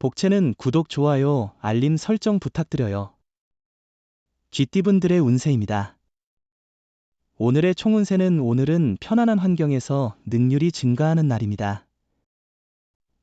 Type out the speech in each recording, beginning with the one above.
복채는 구독, 좋아요, 알림 설정 부탁드려요. 쥐띠분들의 운세입니다. 오늘의 총운세는 오늘은 편안한 환경에서 능률이 증가하는 날입니다.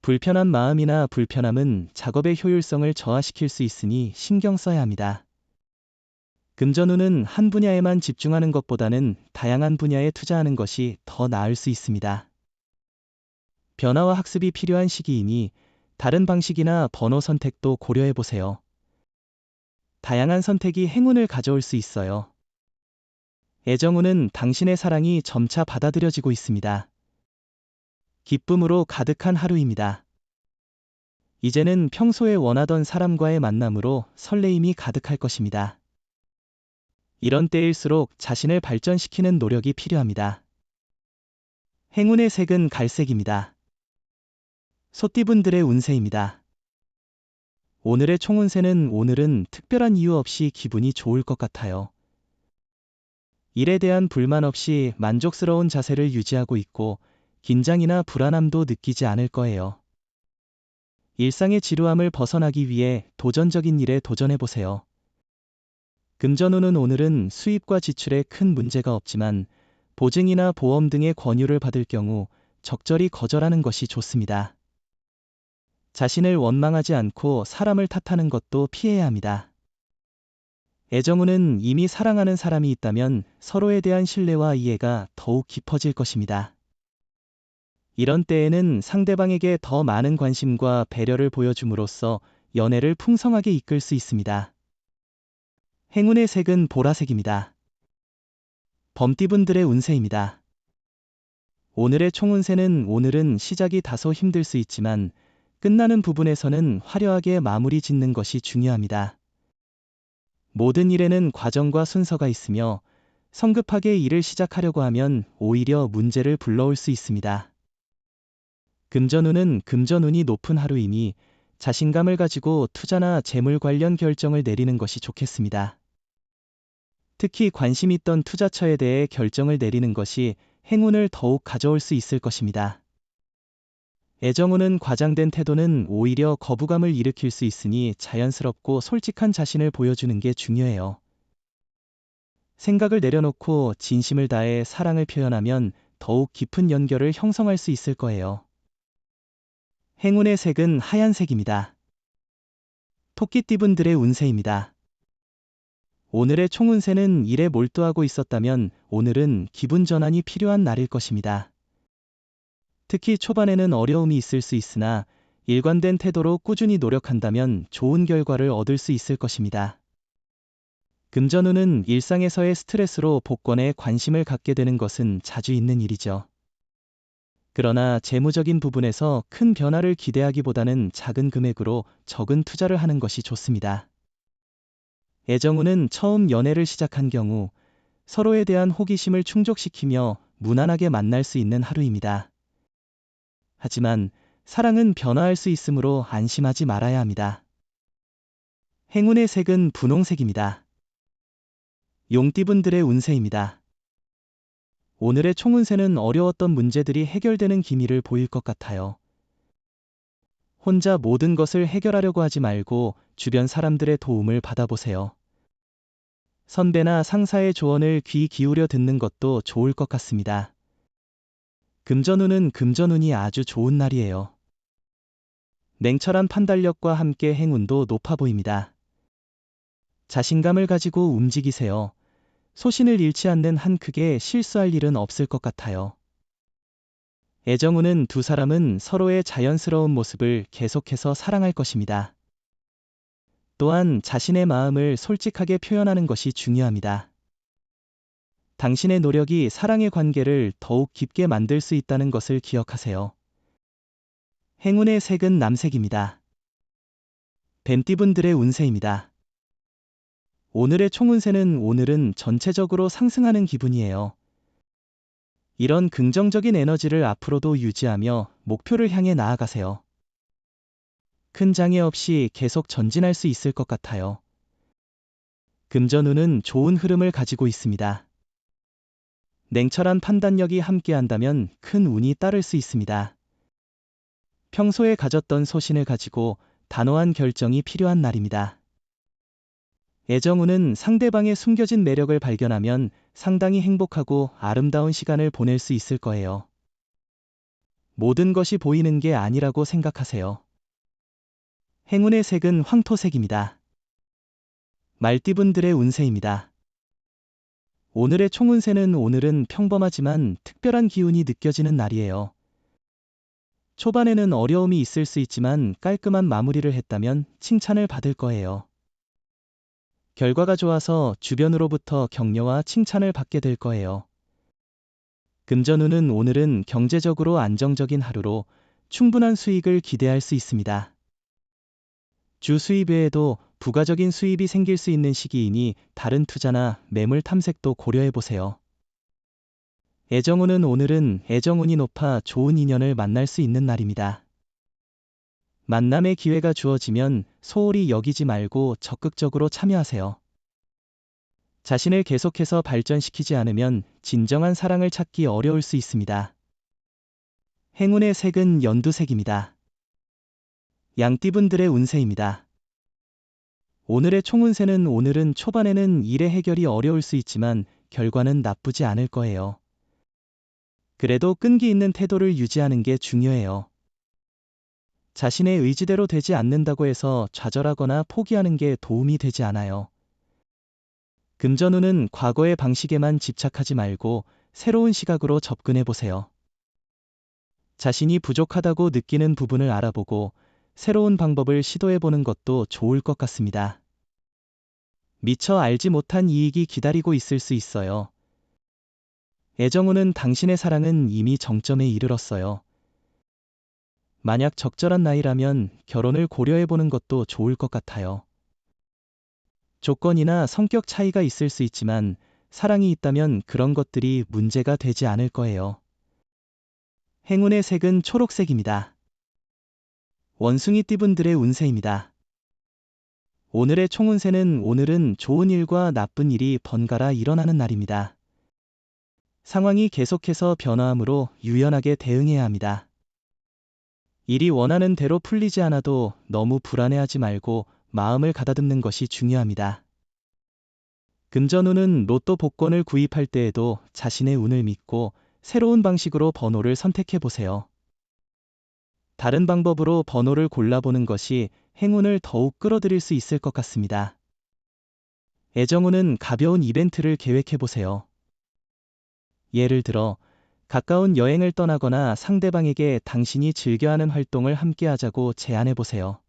불편한 마음이나 불편함은 작업의 효율성을 저하시킬 수 있으니 신경 써야 합니다. 금전운은 한 분야에만 집중하는 것보다는 다양한 분야에 투자하는 것이 더 나을 수 있습니다. 변화와 학습이 필요한 시기이니 다른 방식이나 번호 선택도 고려해 보세요. 다양한 선택이 행운을 가져올 수 있어요. 애정운은 당신의 사랑이 점차 받아들여지고 있습니다. 기쁨으로 가득한 하루입니다. 이제는 평소에 원하던 사람과의 만남으로 설레임이 가득할 것입니다. 이런 때일수록 자신을 발전시키는 노력이 필요합니다. 행운의 색은 갈색입니다. 소띠분들의 운세입니다. 오늘의 총운세는 오늘은 특별한 이유 없이 기분이 좋을 것 같아요. 일에 대한 불만 없이 만족스러운 자세를 유지하고 있고 긴장이나 불안함도 느끼지 않을 거예요. 일상의 지루함을 벗어나기 위해 도전적인 일에 도전해보세요. 금전운은 오늘은 수입과 지출에 큰 문제가 없지만 보증이나 보험 등의 권유를 받을 경우 적절히 거절하는 것이 좋습니다. 자신을 원망하지 않고 사람을 탓하는 것도 피해야 합니다. 애정운은 이미 사랑하는 사람이 있다면 서로에 대한 신뢰와 이해가 더욱 깊어질 것입니다. 이런 때에는 상대방에게 더 많은 관심과 배려를 보여줌으로써 연애를 풍성하게 이끌 수 있습니다. 행운의 색은 보라색입니다. 범띠분들의 운세입니다. 오늘의 총운세는 오늘은 시작이 다소 힘들 수 있지만 끝나는 부분에서는 화려하게 마무리 짓는 것이 중요합니다. 모든 일에는 과정과 순서가 있으며 성급하게 일을 시작하려고 하면 오히려 문제를 불러올 수 있습니다. 금전운은 금전운이 높은 하루이니 자신감을 가지고 투자나 재물 관련 결정을 내리는 것이 좋겠습니다. 특히 관심 있던 투자처에 대해 결정을 내리는 것이 행운을 더욱 가져올 수 있을 것입니다. 애정운은 과장된 태도는 오히려 거부감을 일으킬 수 있으니 자연스럽고 솔직한 자신을 보여주는 게 중요해요. 생각을 내려놓고 진심을 다해 사랑을 표현하면 더욱 깊은 연결을 형성할 수 있을 거예요. 행운의 색은 하얀색입니다. 토끼띠분들의 운세입니다. 오늘의 총운세는 일에 몰두하고 있었다면 오늘은 기분 전환이 필요한 날일 것입니다. 특히 초반에는 어려움이 있을 수 있으나 일관된 태도로 꾸준히 노력한다면 좋은 결과를 얻을 수 있을 것입니다. 금전운은 일상에서의 스트레스로 복권에 관심을 갖게 되는 것은 자주 있는 일이죠. 그러나 재무적인 부분에서 큰 변화를 기대하기보다는 작은 금액으로 적은 투자를 하는 것이 좋습니다. 애정운은 처음 연애를 시작한 경우 서로에 대한 호기심을 충족시키며 무난하게 만날 수 있는 하루입니다. 하지만 사랑은 변화할 수 있으므로 안심하지 말아야 합니다. 행운의 색은 분홍색입니다. 용띠분들의 운세입니다. 오늘의 총운세는 어려웠던 문제들이 해결되는 기미를 보일 것 같아요. 혼자 모든 것을 해결하려고 하지 말고 주변 사람들의 도움을 받아보세요. 선배나 상사의 조언을 귀 기울여 듣는 것도 좋을 것 같습니다. 금전운은 금전운이 아주 좋은 날이에요. 냉철한 판단력과 함께 행운도 높아 보입니다. 자신감을 가지고 움직이세요. 소신을 잃지 않는 한 크게 실수할 일은 없을 것 같아요. 애정운은 두 사람은 서로의 자연스러운 모습을 계속해서 사랑할 것입니다. 또한 자신의 마음을 솔직하게 표현하는 것이 중요합니다. 당신의 노력이 사랑의 관계를 더욱 깊게 만들 수 있다는 것을 기억하세요. 행운의 색은 남색입니다. 뱀띠분들의 운세입니다. 오늘의 총운세는 오늘은 전체적으로 상승하는 기분이에요. 이런 긍정적인 에너지를 앞으로도 유지하며 목표를 향해 나아가세요. 큰 장애 없이 계속 전진할 수 있을 것 같아요. 금전운은 좋은 흐름을 가지고 있습니다. 냉철한 판단력이 함께한다면 큰 운이 따를 수 있습니다. 평소에 가졌던 소신을 가지고 단호한 결정이 필요한 날입니다. 애정운은 상대방의 숨겨진 매력을 발견하면 상당히 행복하고 아름다운 시간을 보낼 수 있을 거예요. 모든 것이 보이는 게 아니라고 생각하세요. 행운의 색은 황토색입니다. 말띠분들의 운세입니다. 오늘의 총운세는 오늘은 평범하지만 특별한 기운이 느껴지는 날이에요. 초반에는 어려움이 있을 수 있지만 깔끔한 마무리를 했다면 칭찬을 받을 거예요. 결과가 좋아서 주변으로부터 격려와 칭찬을 받게 될 거예요. 금전운은 오늘은 경제적으로 안정적인 하루로 충분한 수익을 기대할 수 있습니다. 주 수입 외에도 부가적인 수입이 생길 수 있는 시기이니 다른 투자나 매물 탐색도 고려해 보세요. 애정운은 오늘은 애정운이 높아 좋은 인연을 만날 수 있는 날입니다. 만남의 기회가 주어지면 소홀히 여기지 말고 적극적으로 참여하세요. 자신을 계속해서 발전시키지 않으면 진정한 사랑을 찾기 어려울 수 있습니다. 행운의 색은 연두색입니다. 양띠분들의 운세입니다. 오늘의 총운세는 오늘은 초반에는 일의 해결이 어려울 수 있지만 결과는 나쁘지 않을 거예요. 그래도 끈기 있는 태도를 유지하는 게 중요해요. 자신의 의지대로 되지 않는다고 해서 좌절하거나 포기하는 게 도움이 되지 않아요. 금전운은 과거의 방식에만 집착하지 말고 새로운 시각으로 접근해 보세요. 자신이 부족하다고 느끼는 부분을 알아보고 새로운 방법을 시도해 보는 것도 좋을 것 같습니다. 미처 알지 못한 이익이 기다리고 있을 수 있어요. 애정우는 당신의 사랑은 이미 정점에 이르렀어요. 만약 적절한 나이라면 결혼을 고려해 보는 것도 좋을 것 같아요. 조건이나 성격 차이가 있을 수 있지만 사랑이 있다면 그런 것들이 문제가 되지 않을 거예요. 행운의 색은 초록색입니다. 원숭이 띠분들의 운세입니다. 오늘의 총운세는 오늘은 좋은 일과 나쁜 일이 번갈아 일어나는 날입니다. 상황이 계속해서 변화하므로 유연하게 대응해야 합니다. 일이 원하는 대로 풀리지 않아도 너무 불안해하지 말고 마음을 가다듬는 것이 중요합니다. 금전운은 로또 복권을 구입할 때에도 자신의 운을 믿고 새로운 방식으로 번호를 선택해 보세요. 다른 방법으로 번호를 골라보는 것이 행운을 더욱 끌어들일 수 있을 것 같습니다. 애정운은 가벼운 이벤트를 계획해 보세요. 예를 들어 가까운 여행을 떠나거나 상대방에게 당신이 즐겨하는 활동을 함께 하자고 제안해 보세요.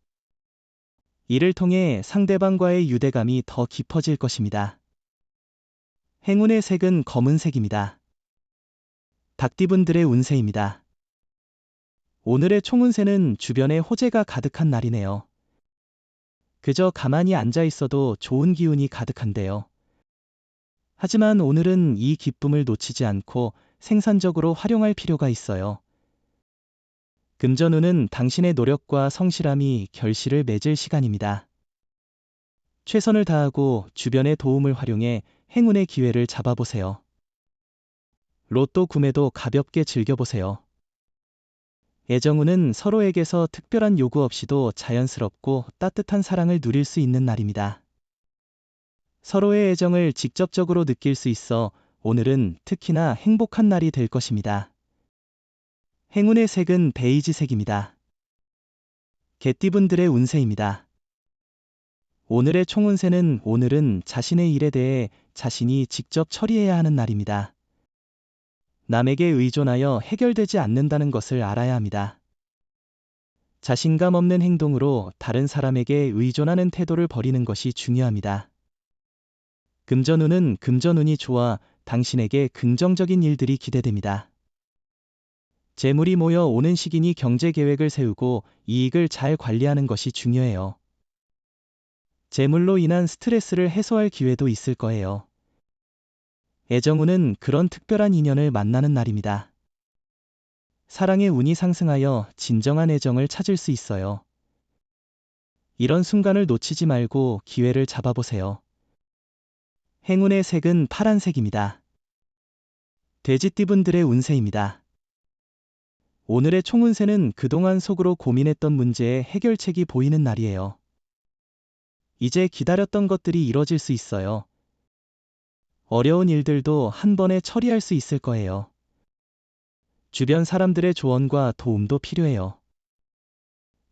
이를 통해 상대방과의 유대감이 더 깊어질 것입니다. 행운의 색은 검은색입니다. 닭띠분들의 운세입니다. 오늘의 총운세는 주변에 호재가 가득한 날이네요. 그저 가만히 앉아 있어도 좋은 기운이 가득한데요. 하지만 오늘은 이 기쁨을 놓치지 않고 생산적으로 활용할 필요가 있어요. 금전운은 당신의 노력과 성실함이 결실을 맺을 시간입니다. 최선을 다하고 주변의 도움을 활용해 행운의 기회를 잡아보세요. 로또 구매도 가볍게 즐겨보세요. 애정운은 서로에게서 특별한 요구 없이도 자연스럽고 따뜻한 사랑을 누릴 수 있는 날입니다. 서로의 애정을 직접적으로 느낄 수 있어 오늘은 특히나 행복한 날이 될 것입니다. 행운의 색은 베이지색입니다. 개띠분들의 운세입니다. 오늘의 총운세는 오늘은 자신의 일에 대해 자신이 직접 처리해야 하는 날입니다. 남에게 의존하여 해결되지 않는다는 것을 알아야 합니다. 자신감 없는 행동으로 다른 사람에게 의존하는 태도를 버리는 것이 중요합니다. 금전운은 금전운이 좋아 당신에게 긍정적인 일들이 기대됩니다. 재물이 모여 오는 시기니 경제 계획을 세우고 이익을 잘 관리하는 것이 중요해요. 재물로 인한 스트레스를 해소할 기회도 있을 거예요. 애정운은 그런 특별한 인연을 만나는 날입니다. 사랑의 운이 상승하여 진정한 애정을 찾을 수 있어요. 이런 순간을 놓치지 말고 기회를 잡아보세요. 행운의 색은 파란색입니다. 돼지띠분들의 운세입니다. 오늘의 총운세는 그동안 속으로 고민했던 문제의 해결책이 보이는 날이에요. 이제 기다렸던 것들이 이뤄질 수 있어요. 어려운 일들도 한 번에 처리할 수 있을 거예요. 주변 사람들의 조언과 도움도 필요해요.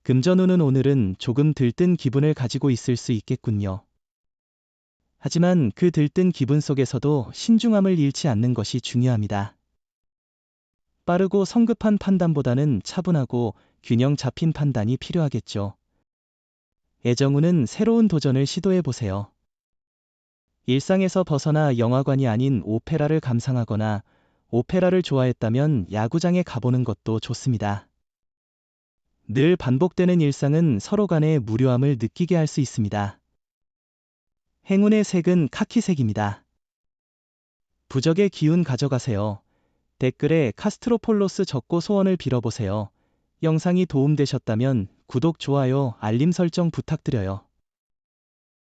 금전운은 오늘은 조금 들뜬 기분을 가지고 있을 수 있겠군요. 하지만 그 들뜬 기분 속에서도 신중함을 잃지 않는 것이 중요합니다. 빠르고 성급한 판단보다는 차분하고 균형 잡힌 판단이 필요하겠죠. 애정운은 새로운 도전을 시도해 보세요. 일상에서 벗어나 영화관이 아닌 오페라를 감상하거나 오페라를 좋아했다면 야구장에 가보는 것도 좋습니다. 늘 반복되는 일상은 서로 간의 무료함을 느끼게 할 수 있습니다. 행운의 색은 카키색입니다. 부적의 기운 가져가세요. 댓글에 카스트로폴로스 적고 소원을 빌어보세요. 영상이 도움되셨다면 구독, 좋아요, 알림 설정 부탁드려요.